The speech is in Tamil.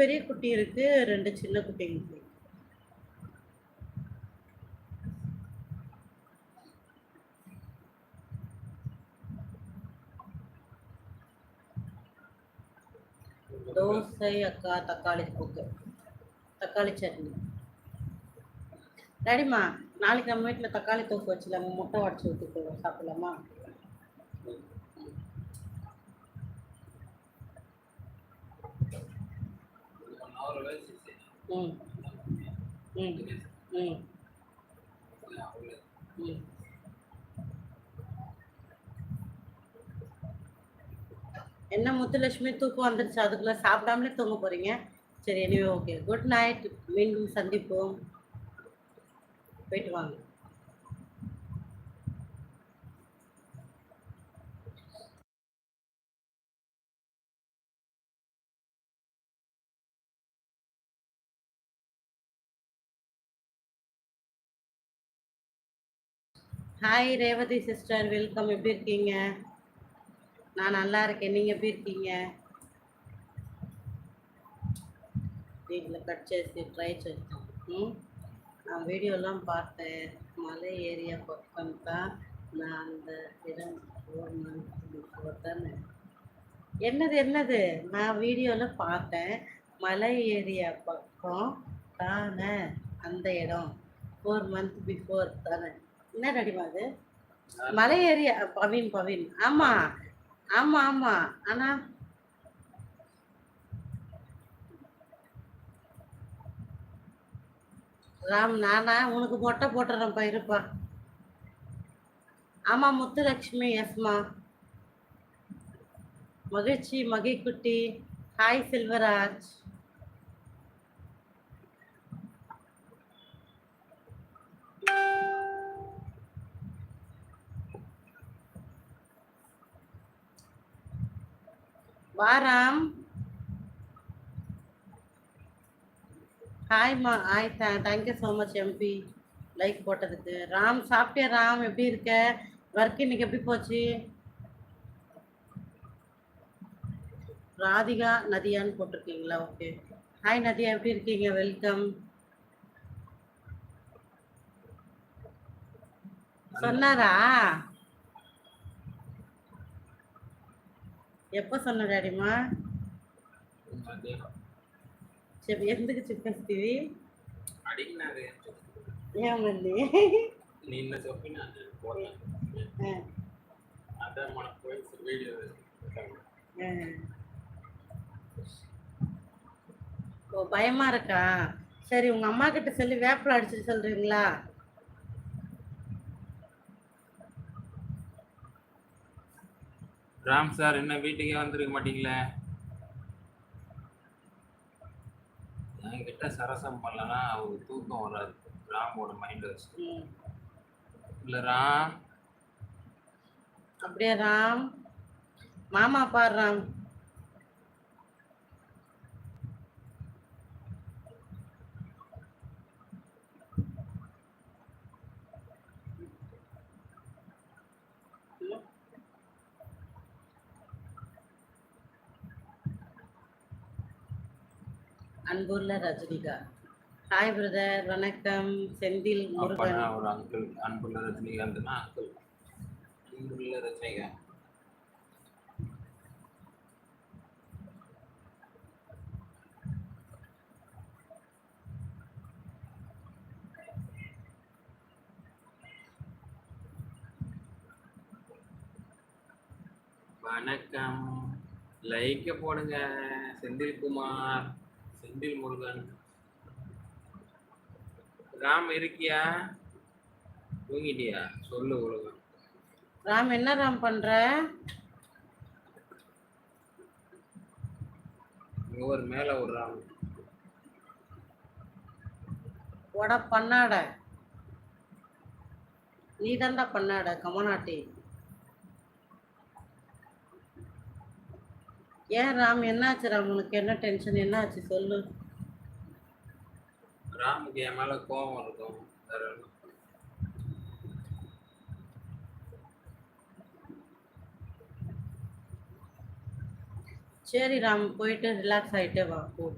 பெரிய குட்டி இருக்கு ரெண்டு சின்ன குட்டிங்க. இருக்கு. தோசை அக்கா தக்காளி போக்கு தக்காளி சட்னி. டாடிம்மா நாளைக்கு நம்ம வீட்டில் தக்காளி தொக்கு வச்சுலாமா முட்டை உடச்சி ஊற்றி போடுவோம் சாப்பிடலாமா? ம். ம். ம். ம் என்ன முத்துலட்சுமி தூக்கம் வந்துருச்சு? அதுக்குள்ளே சாப்பிடாமலே தூங்க போகிறீங்க சரி எனிவே ஓகே குட் நைட் மீண்டும் சந்திப்போம். போயிட்டு வாங்க. ஹாய் ரேவதி சிஸ்டர் வெல்கம் எப்படி இருக்கீங்க நான் நல்லா இருக்கேன் நீங்கள் எப்படி இருக்கீங்க வீட்டில் கட் చేసి ட்ரை చేస్తాం ம் நான் வீடியோலாம் பார்த்தேன் மலை ஏரியா பக்கம் தான் நான் அந்த இடம் ஃபோர் மந்த் பிஃபோர் தானே என்னது என்னது நான் வீடியோவில் பார்த்தேன் மலை ஏரியா பக்கம் தானே அந்த இடம் ஃபோர் மந்த் பிஃபோர் தானே என்ன ரெடிமா அது? மலை ஏரியா பவின் பவின். ஆமாம் ஆமாம் ஆமாம் ஆனால் ராம் நானா உனக்கு மொட்டை போட்டுறேன்ப்பா இருப்பா. ஆமாம் முத்துலக்ஷ்மி எஸ்மா. மகிழ்ச்சி மகிக்குட்டி ஹாய் செல்வராஜ் வாராம். ஹாய்மா hi thank you so much MP like போட்டதுக்கு. ராம் சாப்பிட்டியா ராம்? எப்படி இருக்க? ஒர்க் இன்னைக்கு எப்படி போச்சு? ராதிகா நதியான்னு போட்டிருக்கீங்களா? ஓகே ஹாய் நதியா எப்படி இருக்கீங்க? வெல்கம் சொன்னாரா? எப்போ சொன்ன டாடிமா చెప్పు ఎందుకు చెప్పేస్తుంది అడిగినారే ఏమండి నిన్న చెప్పిన పోతా అదే మన ఫ్రెండ్స్ వీడియో ஓ பயமா இருக்கா சரி உங்க அம்மா கிட்ட சொல்லி வேப்பில அடிச்சு சொல்றீங்களா ராம் சார் என்ன வீட்டுக்கே வந்திருக்க மாட்டீங்களே? என்கிட்ட சரசம் பண்ணலன்னா அவருக்கு தூக்கம் வராது. ராமோட மைண்ட் வச்சு. இல்லை ராம். அப்படியே ராம். மாமா பாரு ராம். அன்புள்ள ரஜினிகா. ஹாய் பிரதர் வணக்கம். செந்தில் முருகன். ஒரு அங்கிள் அன்புள்ள ரஜினிகாந்த்னா அங்கிள் அன்புள்ள ரஜினிகாந்த் வணக்கம். லைக்க போடுங்க. செந்தில்குமார் செந்தில் முருகன். ராம் இருக்கியா? தூங்கிட்டியா? சொல்லு ஒழுங்கா ராம் என்ன ராம் பண்ற? ஒரு மேல ஒரு ராம். பண்ணாட. நீ தான்டா பண்ணாட கமநாட்டி ஏன் ராம் என்னாச்சு ராம்? உனக்கு என்ன டென்ஷன் என்னாச்சு? சொல்லு. ராமுக்கு என் மேல கோபம் இருக்கும். வேற. சரி ராம் போயிட்டு ரிலாக்ஸ் ஆகிட்டே வா போ.